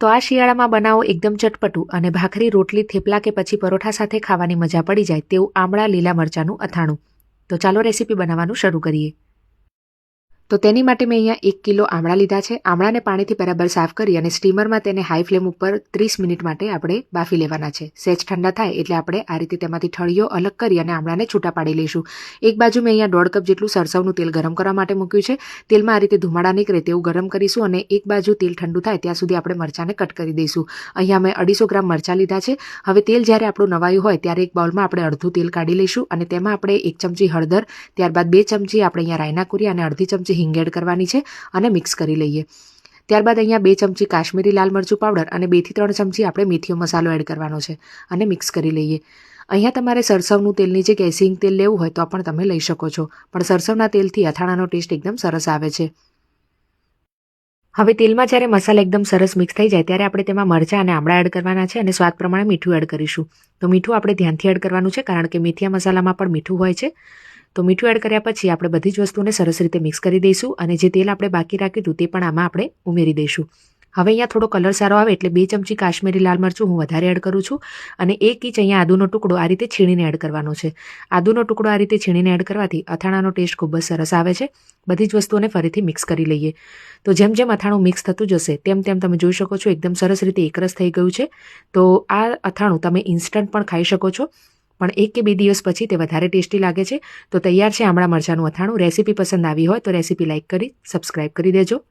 તો આ શિયાળામાં બનાવો એકદમ ચટપટું અને ભાખરી, રોટલી, થેપલા કે પછી પરોઠા સાથે ખાવાની મજા પડી જાય તેવું આમળા લીલા મરચાંનું અથાણું. તો ચાલો રેસીપી બનાવવાનું શરૂ કરીએ. તો તેની માટે મેં અહીંયા એક કિલો આમળા લીધા છે. આમળાને પાણીથી બરાબર સાફ કરી અને સ્ટીમરમાં તેને હાઈ ફ્લેમ ઉપર ત્રીસ મિનિટ માટે આપણે બાફી લેવાના છે. સહેજ ઠંડા થાય એટલે આપણે આ રીતે તેમાંથી ઠળીઓ અલગ કરી અને આમળાને છૂટા પાડી લઈશું. એક બાજુ મેં અહીંયા દોઢ કપ જેટલું સરસવનું તેલ ગરમ કરવા માટે મૂક્યું છે. તેલમાં આ રીતે ધુમાડા નીકળે તેવું ગરમ કરીશું અને એક બાજુ તેલ ઠંડુ થાય ત્યાં સુધી આપણે મરચાંને કટ કરી દઈશું. અહીંયા મેં અઢીસો ગ્રામ મરચાં લીધા છે. હવે તેલ જ્યારે આપણું નવાયું હોય ત્યારે એક બાઉલમાં આપણે અડધું તેલ કાઢી લઈશું અને તેમાં આપણે એક ચમચી હળદર, ત્યારબાદ બે ચમચી આપણે અહીંયા રાયના કુરી અને અડધી ચમચી હિંગ એડ કરવાની છે અને મિક્સ કરી લઈએ. ત્યારબાદ અહીંયા બે ચમચી કાશ્મીરી લાલ મરચું પાવડર અને બેથી ત્રણ ચમચી આપણે મેથીઓ મસાલો એડ કરવાનો છે અને મિક્સ કરી લઈએ. અહીંયા તમારે સરસવનું તેલની જગ્યાએ સિંગ તેલ લેવું હોય તો પણ તમે લઈ શકો છો, પણ સરસવના તેલથી અથાણાનો ટેસ્ટ એકદમ સરસ આવે છે. હવે તેલમાં જ્યારે મસાલા એકદમ સરસ મિક્સ થઈ જાય ત્યારે આપણે તેમાં મરચાં અને આમળા એડ કરવાના છે અને સ્વાદ પ્રમાણે મીઠું એડ કરીશું. તો મીઠું આપણે ધ્યાનથી એડ કરવાનું છે કારણ કે મેથીયા મસાલામાં પણ મીઠું હોય છે. તો મીઠું એડ કર્યા પછી આપણે બધી જ વસ્તુને સરસ રીતે મિક્સ કરી દઈશું અને જે તેલ આપણે બાકી રાખ્યું હતું તે પણ આમાં આપણે ઉમેરી દઈશું. હવે અહીંયા થોડો કલર સારો આવે એટલે બે ચમચી કાશ્મીરી લાલ મરચું હું વધારે એડ કરું છું અને એક ઇંચ અહીંયા આદુનો ટુકડો આ રીતે છીણીને એડ કરવાનો છે. આદુનો ટુકડો આ રીતે છીણીને એડ કરવાથી અથાણાનો ટેસ્ટ ખૂબ જ સરસ આવે છે. બધી જ વસ્તુઓને ફરીથી મિક્સ કરી લઈએ. તો જેમ જેમ અથાણું મિક્સ થતું જશે તેમ તેમ તમે જોઈ શકો છો એકદમ સરસ રીતે એકરસ થઈ ગયું છે. તો આ અથાણું તમે ઇન્સ્ટન્ટ પણ ખાઈ શકો છો. પણ એક કે બે દિવસ પછી તે વધારે ટેસ્ટી લાગે છે. તો તૈયાર છે આમળા મરચાંનું અથાણું. રેસીપી પસંદ આવી હોય તો રેસીપી લાઇક કરી, સબસ્ક્રાઇબ કરી દેજો.